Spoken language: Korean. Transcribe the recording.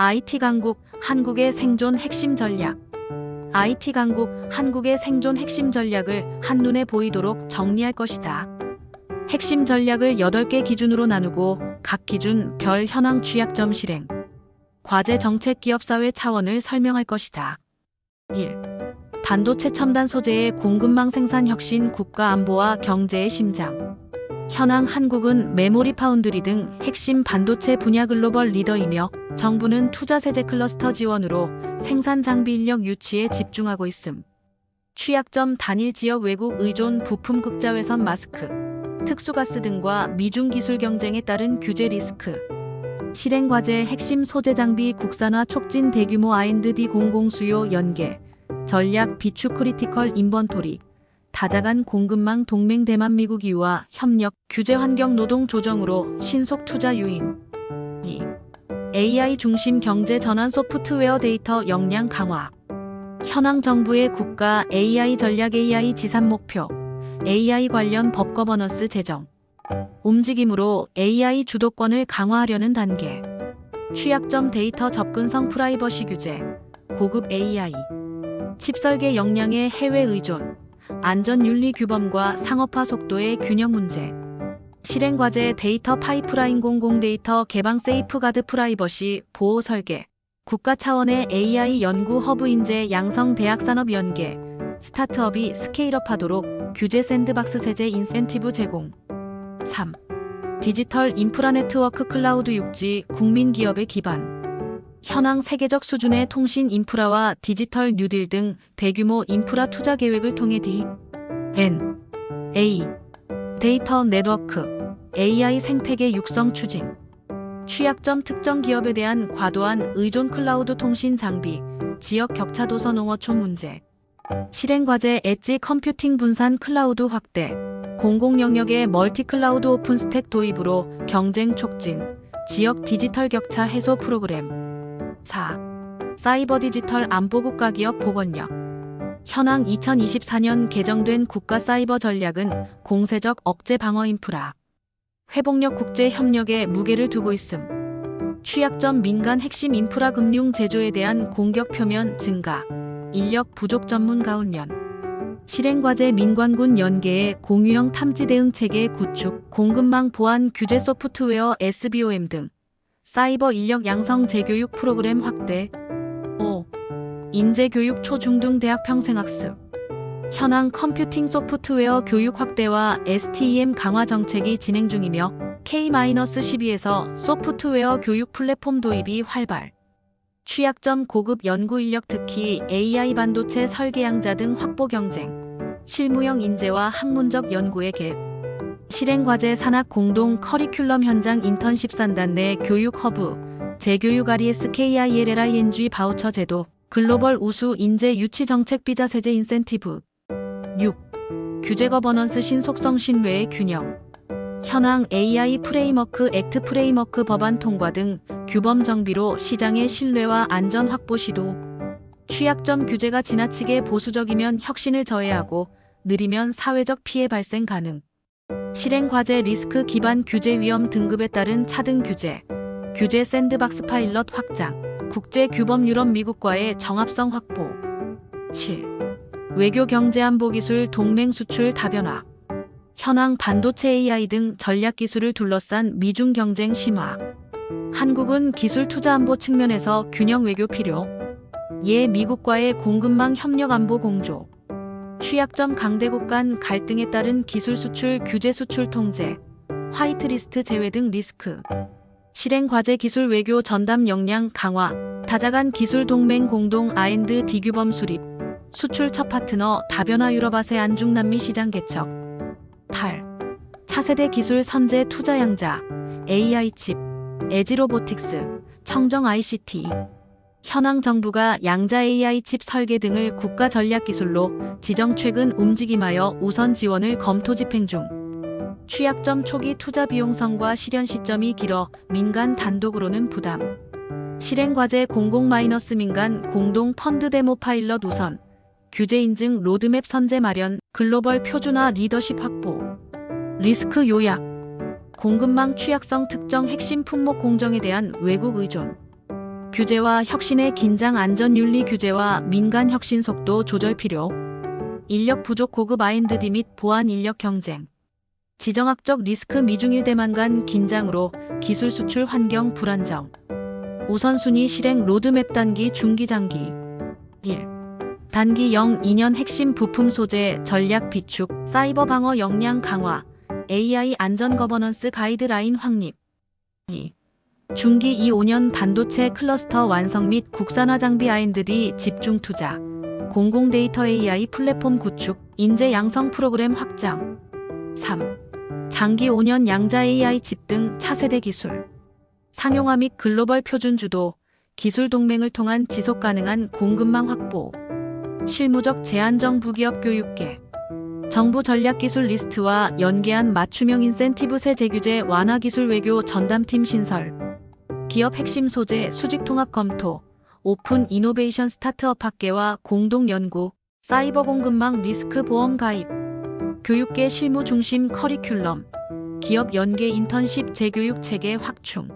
IT 강국 한국의 생존 핵심 전략. IT 강국 한국의 생존 핵심 전략을 한눈에 보이도록 정리할 것이다. 핵심 전략을 8개 기준으로 나누고 각 기준 별 현황 취약점 실행. 과제 정책 기업 사회 차원을 설명할 것이다. 1. 반도체 첨단 소재의 공급망 생산 혁신 국가 안보와 경제의 심장. 현황 한국은 메모리 파운드리 등 핵심 반도체 분야 글로벌 리더이며 정부는 투자 세제 클러스터 지원으로 생산 장비 인력 유치에 집중하고 있음. 취약점 단일 지역 외국 의존 부품 극자 외선 마스크, 특수가스 등과 미중 기술 경쟁에 따른 규제 리스크. 실행 과제 핵심 소재 장비 국산화 촉진 대규모 R&D 공공 수요 연계. 전략 비추 크리티컬 인번토리. 다자간 공급망 동맹 대만 미국 이와 협력 규제 환경 노동 조정으로 신속 투자 유인. 2. AI 중심 경제 전환 소프트웨어 데이터 역량 강화. 현황 정부의 국가 AI 전략 AI 지산 목표. AI 관련 법 거버넌스 제정. 움직임으로 AI 주도권을 강화하려는 단계. 취약점 데이터 접근성 프라이버시 규제. 고급 AI. 칩 설계 역량의 해외 의존. 안전 윤리 규범과 상업화 속도의 균형 문제. 실행 과제 데이터 파이프라인 공공 데이터 개방 세이프가드 프라이버시 보호 설계. 국가 차원의 AI 연구 허브 인재 양성 대학 산업 연계. 스타트업이 스케일업 하도록 규제 샌드박스 세제 인센티브 제공. 3. 디지털 인프라 네트워크 클라우드 육지 국민 기업의 기반. 현황 세계적 수준의 통신 인프라와 디지털 뉴딜 등 대규모 인프라 투자 계획을 통해 D, N, A, 데이터 네트워크, AI 생태계 육성 추진. 취약점 특정 기업에 대한 과도한 의존 클라우드 통신 장비, 지역 격차 도서 농어촌 문제. 실행 과제 엣지 컴퓨팅 분산 클라우드 확대. 공공 영역의 멀티 클라우드 오픈 스택 도입으로 경쟁 촉진, 지역 디지털 격차 해소 프로그램. 4. 사이버 디지털 안보 국가 기업 보건력. 현황 2024년 개정된 국가 사이버 전략은 공세적 억제 방어 인프라, 회복력 국제 협력에 무게를 두고 있음. 취약점 민간 핵심 인프라 금융 제조에 대한 공격 표면 증가, 인력 부족 전문 가운련. 실행 과제 민관군 연계의 공유형 탐지 대응 체계 구축, 공급망 보안 규제 소프트웨어 SBOM 등 사이버 인력 양성 재교육 프로그램 확대. 5. 인재 교육 초중등 대학 평생학습. 현황 컴퓨팅 소프트웨어 교육 확대와 STEM 강화 정책이 진행 중이며 K-12에서 소프트웨어 교육 플랫폼 도입이 활발. 취약점 고급 연구 인력 특히 AI 반도체 설계양자 등 확보 경쟁. 실무형 인재와 학문적 연구의 갭. 실행 과제 산학 공동 커리큘럼 현장 인턴십 산단 내 교육 허브, 재교육 RES KILLING 바우처 제도, 글로벌 우수 인재 유치 정책 비자 세제 인센티브. 6. 규제 거버넌스 신속성 신뢰의 균형. 현황 AI 프레임워크 액트 프레임워크 법안 통과 등 규범 정비로 시장의 신뢰와 안전 확보 시도. 취약점 규제가 지나치게 보수적이면 혁신을 저해하고 느리면 사회적 피해 발생 가능. 실행 과제 리스크 기반 규제 위험 등급에 따른 차등 규제, 규제 샌드박스 파일럿 확장, 국제 규범 유럽 미국과의 정합성 확보. 7. 외교 경제 안보 기술 동맹 수출 다변화. 현황 반도체 AI 등 전략 기술을 둘러싼 미중 경쟁 심화. 한국은 기술 투자 안보 측면에서 균형 외교 필요. 예 미국과의 공급망 협력 안보 공조. 취약점 강대국 간 갈등에 따른 기술 수출 규제 수출 통제, 화이트리스트 제외 등 리스크, 실행 과제 기술 외교 전담 역량 강화, 다자간 기술 동맹 공동 R&D 규범 수립, 수출 첫 파트너 다변화 유럽 아세안 중남미 시장 개척. 8. 차세대 기술 선제 투자 양자, AI 칩, 에지 로보틱스, 청정 ICT. 현황 정부가 양자 AI 칩 설계 등을 국가 전략 기술로 지정 최근 움직임하여 우선 지원을 검토 집행 중. 취약점 초기 투자 비용성과 실현 시점이 길어 민간 단독으로는 부담. 실행 과제 공공 마이너스 민간 공동 펀드 데모 파일럿 우선. 규제 인증 로드맵 선제 마련, 글로벌 표준화 리더십 확보. 리스크 요약. 공급망 취약성 특정 핵심 품목 공정에 대한 외국 의존. 규제와 혁신의 긴장 안전 윤리 규제와 민간 혁신 속도 조절 필요. 인력 부족 고급 R&D 및 보안 인력 경쟁. 지정학적 리스크 미중일 대만 간 긴장으로 기술 수출 환경 불안정. 우선순위 실행 로드맵 단기 중기 장기. 1. 단기 0 2년 핵심 부품 소재 전략 비축 사이버 방어 역량 강화 AI 안전 거버넌스 가이드라인 확립 2. 중기 2, 5년 반도체 클러스터 완성 및 국산화 장비 R&D 집중 투자. 공공 데이터 AI 플랫폼 구축 인재 양성 프로그램 확장. 3. 장기 5년 양자 AI 집 등 차세대 기술. 상용화 및 글로벌 표준 주도 기술 동맹을 통한 지속 가능한 공급망 확보. 실무적 제한정 부 기업 교육계. 정부 전략기술 리스트와 연계한 맞춤형 인센티브 세제 규제 완화 기술 외교 전담팀 신설 기업 핵심 소재 수직 통합 검토 오픈 이노베이션 스타트업 학계와 공동 연구 사이버 공급망 리스크 보험 가입 교육계 실무 중심 커리큘럼 기업 연계 인턴십 재교육 체계 확충